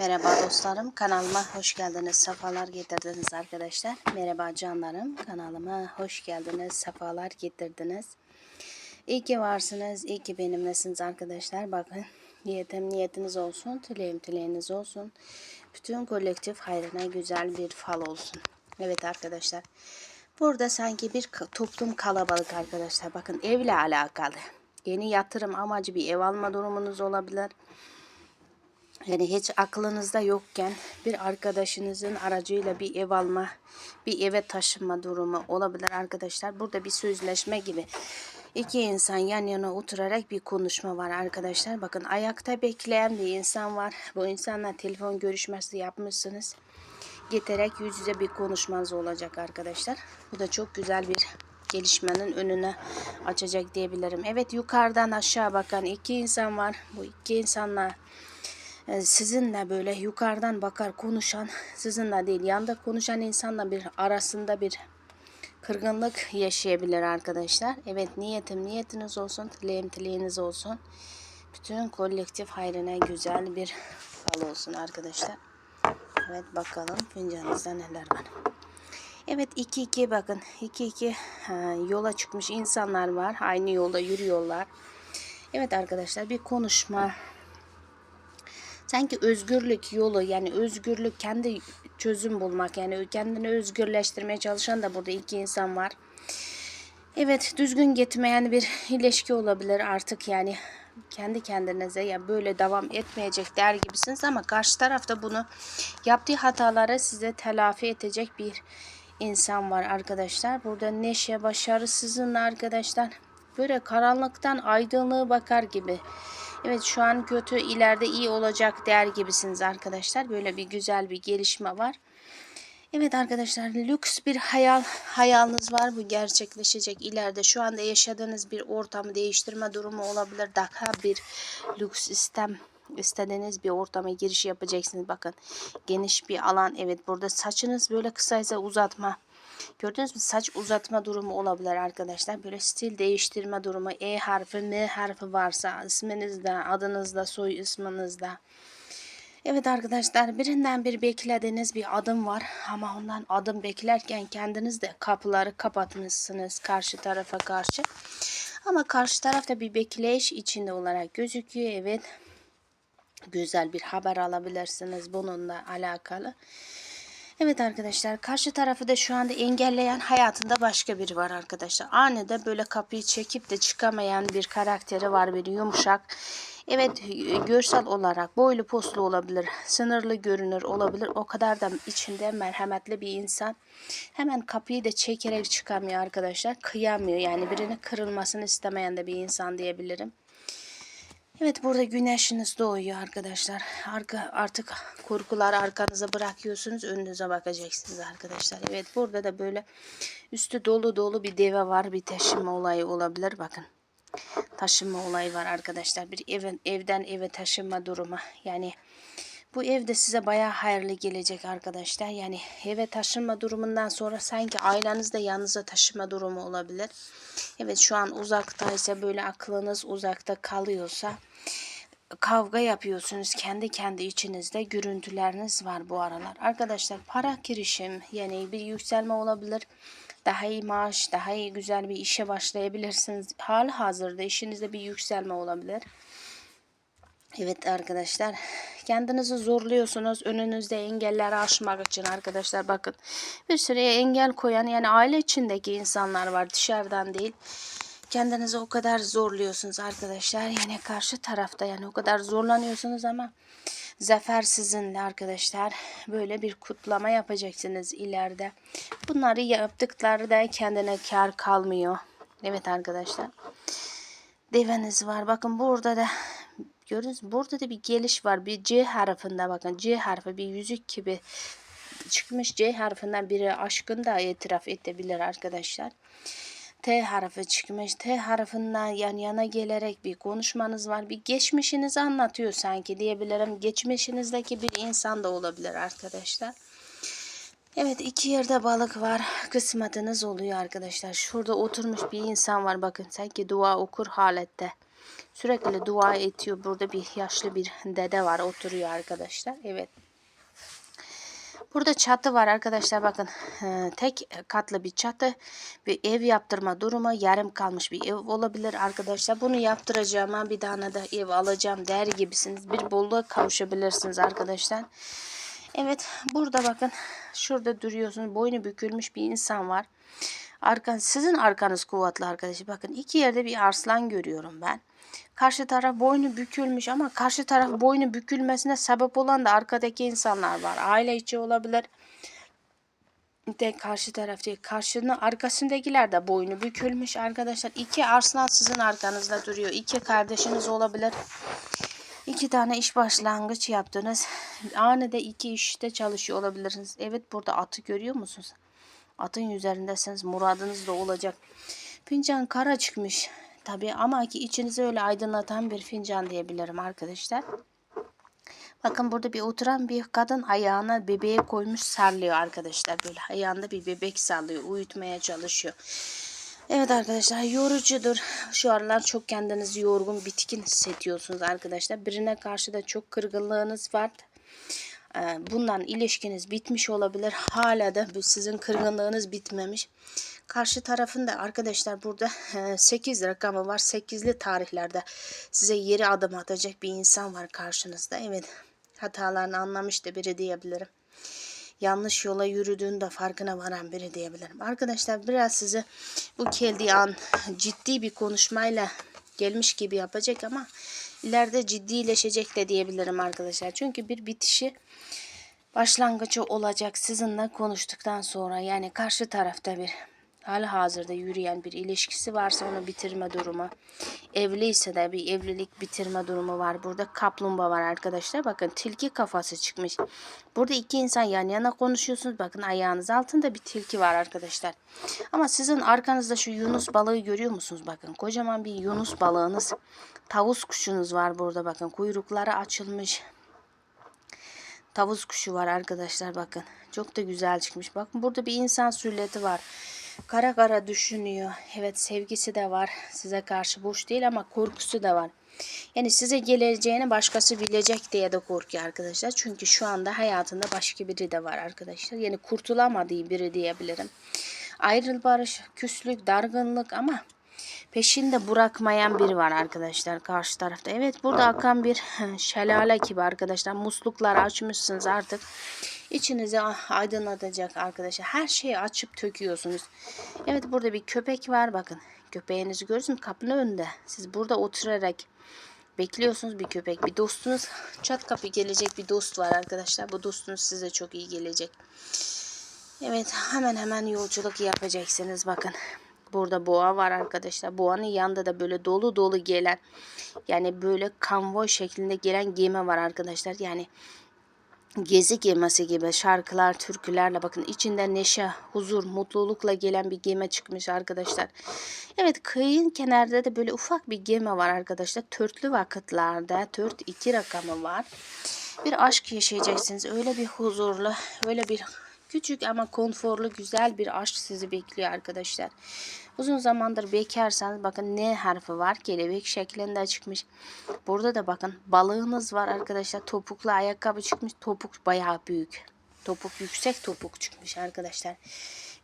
Merhaba dostlarım, kanalıma hoş geldiniz, sefalar getirdiniz arkadaşlar. Merhaba canlarım, kanalıma hoş geldiniz, sefalar getirdiniz. İyi ki varsınız, iyi ki benimlesiniz arkadaşlar. Bakın, niyetim niyetiniz olsun, dileğim dileğiniz olsun. Bütün kolektif hayrına güzel bir fal olsun. Evet arkadaşlar, burada sanki bir toplum kalabalık arkadaşlar. Bakın evle alakalı. Yeni yatırım amacı bir ev alma durumunuz olabilir. Yani hiç aklınızda yokken bir arkadaşınızın aracıyla bir ev alma, bir eve taşınma durumu olabilir arkadaşlar. Burada bir sözleşme gibi iki insan yan yana oturarak bir konuşma var arkadaşlar. Bakın ayakta bekleyen bir insan var. Bu insanla telefon görüşmesi yapmışsınız. Geterek yüz yüze bir konuşmanız olacak arkadaşlar. Bu da çok güzel bir gelişmenin önüne açacak diyebilirim. Evet yukarıdan aşağı bakan iki insan var. Bu iki insanla sizinle böyle yukarıdan bakar konuşan, sizinle değil yanda konuşan insanla bir arasında bir kırgınlık yaşayabilir arkadaşlar. Evet niyetim niyetiniz olsun, dileğim dileğiniz olsun. Bütün kolektif hayrına güzel bir fal olsun arkadaşlar. Evet bakalım fincanınızda neler var. Evet 2-2 bakın 2-2 ha, yola çıkmış insanlar var. Aynı yolda yürüyorlar. Evet arkadaşlar bir konuşma sanki özgürlük yolu yani özgürlük kendi çözüm bulmak yani kendini özgürleştirmeye çalışan da burada iki insan var. Evet düzgün gitmeyen bir ilişki olabilir artık yani kendi kendinize ya böyle devam etmeyecek der gibisiniz ama karşı tarafta bunu yaptığı hataları size telafi edecek bir insan var arkadaşlar. Burada neşe, başarı sizinle arkadaşlar. Böyle karanlıktan aydınlığı bakar gibi. Evet şu an kötü ileride iyi olacak der gibisiniz arkadaşlar. Böyle bir güzel bir gelişme var. Evet arkadaşlar lüks bir hayal hayaliniz var. Bu gerçekleşecek ileride. Şu anda yaşadığınız bir ortamı değiştirme durumu olabilir. Daha bir lüks istem istediğiniz bir ortama giriş yapacaksınız. Bakın geniş bir alan. Evet burada saçınız böyle kısaysa uzatma. Gördünüz mü? Saç uzatma durumu olabilir arkadaşlar. Böyle stil değiştirme durumu. E harfi, M harfi varsa isminizde, adınızda, soy isminizde. Evet arkadaşlar birinden bir beklediğiniz bir adım var ama ondan adım beklerken kendiniz de kapıları kapatmışsınız karşı tarafa karşı. Ama karşı tarafta bir bekleyiş içinde olarak gözüküyor. Evet güzel bir haber alabilirsiniz bununla alakalı. Evet arkadaşlar karşı tarafı da şu anda engelleyen hayatında başka biri var arkadaşlar. Anide böyle kapıyı çekip de çıkamayan bir karakteri var bir yumuşak. Evet görsel olarak boylu poslu olabilir, sınırlı görünür olabilir. O kadar da içinde merhametli bir insan. Hemen kapıyı da çekerek çıkamıyor arkadaşlar. Kıyamıyor yani birinin kırılmasını istemeyen de bir insan diyebilirim. Evet burada güneşiniz doğuyor arkadaşlar. Arka, artık korkuları arkanıza bırakıyorsunuz. Önünüze bakacaksınız arkadaşlar. Evet burada da böyle üstü dolu dolu bir deve var. Bir taşıma olayı olabilir. Bakın taşınma olayı var arkadaşlar. Bir evin, evden eve taşınma durumu. Yani bu evde size bayağı hayırlı gelecek arkadaşlar. Yani eve taşınma durumundan sonra sanki ailenizde yanınıza taşıma durumu olabilir. Evet şu an uzaktaysa böyle aklınız uzakta kalıyorsa kavga yapıyorsunuz kendi kendi içinizde görüntüleriniz var bu aralar. Arkadaşlar para girişim yani bir yükselme olabilir. Daha iyi maaş, daha iyi güzel bir işe başlayabilirsiniz. Hali hazırda işinizde bir yükselme olabilir. Evet arkadaşlar kendinizi zorluyorsunuz önünüzde engelleri aşmak için arkadaşlar bakın. Bir süreye engel koyan yani aile içindeki insanlar var dışarıdan değil. Kendinizi o kadar zorluyorsunuz arkadaşlar yani karşı tarafta yani o kadar zorlanıyorsunuz ama zafer sizinle arkadaşlar. Böyle bir kutlama yapacaksınız ileride. Bunları yaptıkları da kendine kar kalmıyor. Evet arkadaşlar deveniz var. Bakın burada da Mü? Burada da bir geliş var. Bir C harfinde bakın. C harfi bir yüzük gibi çıkmış. C harfinden biri aşkın da itiraf edebilir arkadaşlar. T harfi çıkmış. T harfinden yan yana gelerek bir konuşmanız var. Bir geçmişinizi anlatıyor sanki diyebilirim. Geçmişinizdeki bir insan da olabilir arkadaşlar. Evet iki yerde balık var. Kısmetiniz oluyor arkadaşlar. Şurada oturmuş bir insan var bakın. Sanki dua okur halette. Sürekli dua ediyor. Burada bir yaşlı bir dede var oturuyor arkadaşlar. Evet. Burada çatı var arkadaşlar bakın Ee, tek katlı bir çatı bir ev yaptırma durumu yarım kalmış bir ev olabilir arkadaşlar. Bunu yaptıracağıma bir tane de ev alacağım der gibisiniz. Bir bolluğa kavuşabilirsiniz arkadaşlar. Evet burada bakın şurada duruyorsunuz boynu bükülmüş bir insan var. Arkan, sizin arkanız kuvvetli arkadaşlar. Bakın iki yerde bir arslan görüyorum ben. Karşı taraf boynu bükülmüş ama karşı taraf boynu bükülmesine sebep olan da arkadaki insanlar var. Aile içi olabilir. De karşı taraf değil. Karşının arkasındakiler de boynu bükülmüş arkadaşlar. İki arslan sizin arkanızda duruyor. İki kardeşiniz olabilir. İki tane iş başlangıç yaptınız. Anında iki işte çalışıyor olabilirsiniz. Evet burada atı görüyor musunuz? Atın üzerindesiniz. Muradınız da olacak. Fincan kara çıkmış. Tabii ama ki içinizi öyle aydınlatan bir fincan diyebilirim arkadaşlar. Bakın burada bir oturan bir kadın ayağına bebeğe koymuş sarlıyor arkadaşlar. Böyle ayağında bir bebek sallıyor. Uyutmaya çalışıyor. Evet arkadaşlar yorucudur. Şu aralar çok kendinizi yorgun, bitkin hissediyorsunuz arkadaşlar. Birine karşı da çok kırgınlığınız var. Ee, Bundan ilişkiniz bitmiş olabilir. Hala da sizin kırgınlığınız bitmemiş. Karşı tarafında arkadaşlar burada 8 rakamı var. 8'li tarihlerde size yeri adım atacak bir insan var karşınızda. Evet hatalarını anlamış da biri diyebilirim. Yanlış yola yürüdüğünde farkına varan biri diyebilirim. Arkadaşlar biraz sizi bu geldiği an ciddi bir konuşmayla gelmiş gibi yapacak ama ileride ciddileşecek de diyebilirim arkadaşlar. Çünkü bir bitişi başlangıcı olacak sizinle konuştuktan sonra yani karşı tarafta bir hali hazırda yürüyen bir ilişkisi varsa onu bitirme durumu. Evliyse de bir evlilik bitirme durumu var. Burada kaplumbağa var arkadaşlar. Bakın tilki kafası çıkmış. Burada iki insan yan yana konuşuyorsunuz. Bakın ayağınız altında bir tilki var arkadaşlar. Ama sizin arkanızda şu yunus balığı görüyor musunuz? Bakın kocaman bir yunus balığınız. Tavus kuşunuz var burada bakın. Kuyrukları açılmış tavus kuşu var arkadaşlar bakın. Çok da güzel çıkmış. Bakın burada bir insan sületi var. Kara kara düşünüyor. Evet sevgisi de var. Size karşı boş değil ama korkusu da var. Yani size geleceğini başkası bilecek diye de korkuyor arkadaşlar. Çünkü şu anda hayatında başka biri de var arkadaşlar. Yani kurtulamadığı biri diyebilirim. Ayrıl barış, küslük, dargınlık ama peşinde bırakmayan biri var arkadaşlar karşı tarafta. Evet burada akan bir şelale gibi arkadaşlar. Musluklar açmışsınız artık. İçinizi aydınlatacak arkadaşlar. Her şeyi açıp töküyorsunuz. Evet burada bir köpek var. Bakın köpeğinizi görüyorsunuz kapının önünde. Siz burada oturarak bekliyorsunuz bir köpek. Bir dostunuz çat kapı gelecek bir dost var arkadaşlar. Bu dostunuz size çok iyi gelecek. Evet hemen hemen yolculuk yapacaksınız. Bakın Burada boğa var arkadaşlar. Boğanın yanında da böyle dolu dolu gelen yani böyle konvoy şeklinde gelen gemi var arkadaşlar. Yani gezi gemisi gibi şarkılar, türkülerle bakın içinde neşe, huzur, mutlulukla gelen bir gemi çıkmış arkadaşlar. Evet kıyın kenarda da böyle ufak bir gemi var arkadaşlar. Törtlü vakitlerde tört iki rakamı var. Bir aşk yaşayacaksınız. Öyle bir huzurlu, öyle bir Küçük ama konforlu güzel bir aşk sizi bekliyor arkadaşlar. Uzun zamandır bekarsanız bakın ne harfi var? Kelebek şeklinde çıkmış. Burada da bakın balığınız var arkadaşlar. Topuklu ayakkabı çıkmış. Topuk bayağı büyük. Topuk yüksek topuk çıkmış arkadaşlar.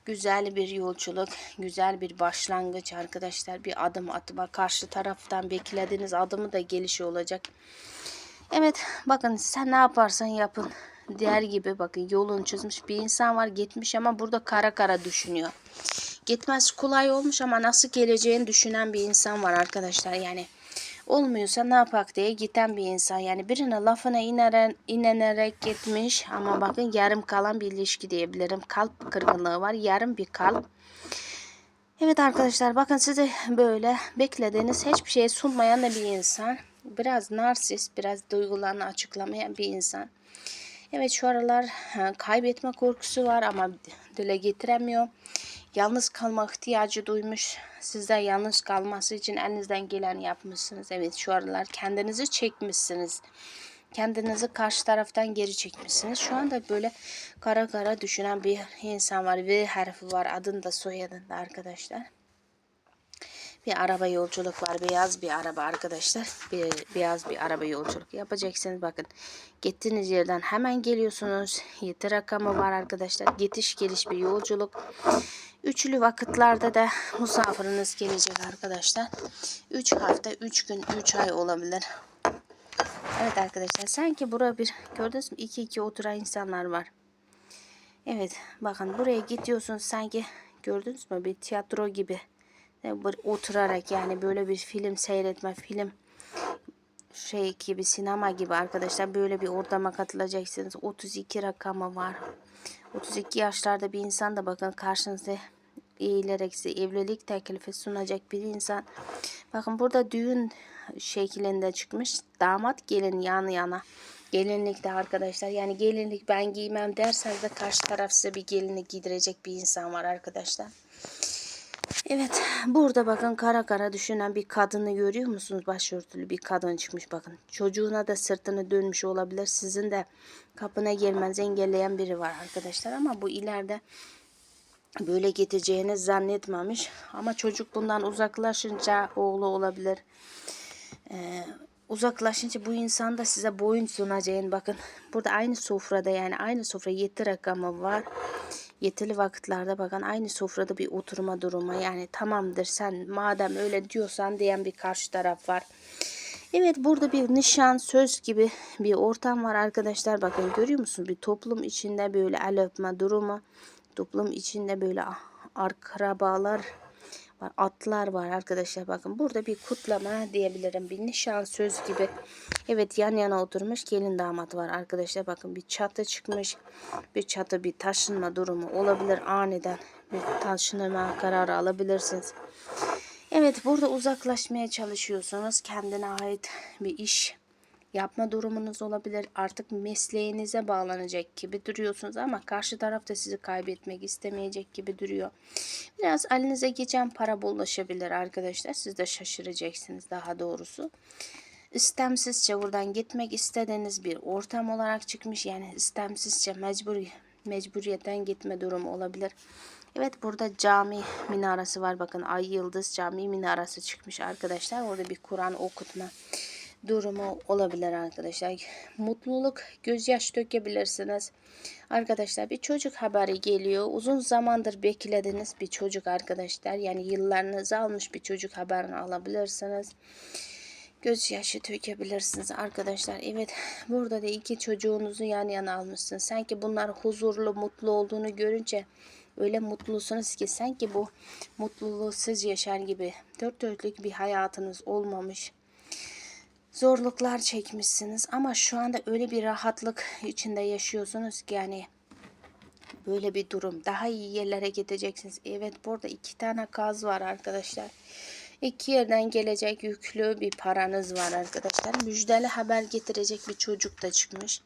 Güzel bir yolculuk, güzel bir başlangıç arkadaşlar. Bir adım atma karşı taraftan beklediğiniz adımı da gelişi olacak. Evet bakın sen ne yaparsan yapın diğer gibi bakın yolunu çizmiş bir insan var gitmiş ama burada kara kara düşünüyor. Gitmez kolay olmuş ama nasıl geleceğini düşünen bir insan var arkadaşlar yani. Olmuyorsa ne yapak diye giden bir insan. Yani birine lafına ineren, inenerek gitmiş ama bakın yarım kalan bir ilişki diyebilirim. Kalp kırgınlığı var. Yarım bir kalp. Evet arkadaşlar bakın size böyle beklediğiniz hiçbir şey sunmayan da bir insan. Biraz narsist, biraz duygularını açıklamayan bir insan. Evet şu aralar kaybetme korkusu var ama dile getiremiyor. Yalnız kalmak ihtiyacı duymuş. Sizden yalnız kalması için elinizden gelen yapmışsınız. Evet şu aralar kendinizi çekmişsiniz. Kendinizi karşı taraftan geri çekmişsiniz. Şu anda böyle kara kara düşünen bir insan var. V harfi var adında soyadında arkadaşlar. Bir araba yolculuk var. Beyaz bir araba arkadaşlar. Bir, beyaz bir araba yolculuk yapacaksınız. Bakın gittiğiniz yerden hemen geliyorsunuz. Yedi rakamı var arkadaşlar. Gidiş geliş bir yolculuk. Üçlü vakitlerde de misafiriniz gelecek arkadaşlar. 3 hafta, 3 gün, 3 ay olabilir. Evet arkadaşlar sanki bura bir gördünüz mü? 2 2 oturan insanlar var. Evet bakın buraya gidiyorsunuz sanki gördünüz mü bir tiyatro gibi oturarak yani böyle bir film seyretme film şey gibi sinema gibi arkadaşlar böyle bir ortama katılacaksınız. 32 rakamı var. 32 yaşlarda bir insan da bakın karşınızda eğilerek size evlilik teklifi sunacak bir insan. Bakın burada düğün şeklinde çıkmış. Damat gelin yan yana. Gelinlikte arkadaşlar yani gelinlik ben giymem derseniz de karşı taraf size bir gelinlik giydirecek bir insan var arkadaşlar Evet burada bakın kara kara düşünen bir kadını görüyor musunuz? Başörtülü bir kadın çıkmış bakın. Çocuğuna da sırtını dönmüş olabilir. Sizin de kapına gelmenizi engelleyen biri var arkadaşlar. Ama bu ileride böyle gideceğini zannetmemiş. Ama çocuk bundan uzaklaşınca oğlu olabilir. Ee, uzaklaşınca bu insan da size boyun sunacağını bakın. Burada aynı sofrada yani aynı sofra yedi rakamı var. Yetili vakitlerde bakın aynı sofrada bir oturma durumu yani tamamdır sen madem öyle diyorsan diyen bir karşı taraf var. Evet burada bir nişan söz gibi bir ortam var arkadaşlar bakın görüyor musunuz bir toplum içinde böyle el öpme durumu toplum içinde böyle akrabalar var atlar var arkadaşlar bakın burada bir kutlama diyebilirim bir nişan söz gibi. Evet yan yana oturmuş gelin damat var arkadaşlar bakın bir çatı çıkmış. Bir çatı bir taşınma durumu olabilir aniden. Bir taşınma kararı alabilirsiniz. Evet burada uzaklaşmaya çalışıyorsunuz. Kendine ait bir iş yapma durumunuz olabilir. Artık mesleğinize bağlanacak gibi duruyorsunuz ama karşı taraf da sizi kaybetmek istemeyecek gibi duruyor. Biraz elinize geçen para bollaşabilir arkadaşlar. Siz de şaşıracaksınız daha doğrusu. İstemsizce buradan gitmek istediğiniz bir ortam olarak çıkmış. Yani istemsizce mecbur mecburiyetten gitme durumu olabilir. Evet burada cami minaresi var. Bakın ay yıldız cami minaresi çıkmış arkadaşlar. Orada bir Kur'an okutma durumu olabilir arkadaşlar. Mutluluk, gözyaş dökebilirsiniz. Arkadaşlar bir çocuk haberi geliyor. Uzun zamandır beklediğiniz bir çocuk arkadaşlar. Yani yıllarınızı almış bir çocuk haberini alabilirsiniz. Gözyaşı dökebilirsiniz arkadaşlar. Evet burada da iki çocuğunuzu yan yana almışsınız. Sanki bunlar huzurlu, mutlu olduğunu görünce öyle mutlusunuz ki sanki bu mutluluğu siz yaşar gibi dört dörtlük bir hayatınız olmamış zorluklar çekmişsiniz ama şu anda öyle bir rahatlık içinde yaşıyorsunuz ki yani böyle bir durum daha iyi yerlere gideceksiniz. Evet burada iki tane kaz var arkadaşlar. İki yerden gelecek yüklü bir paranız var arkadaşlar. Müjdeli haber getirecek bir çocuk da çıkmış.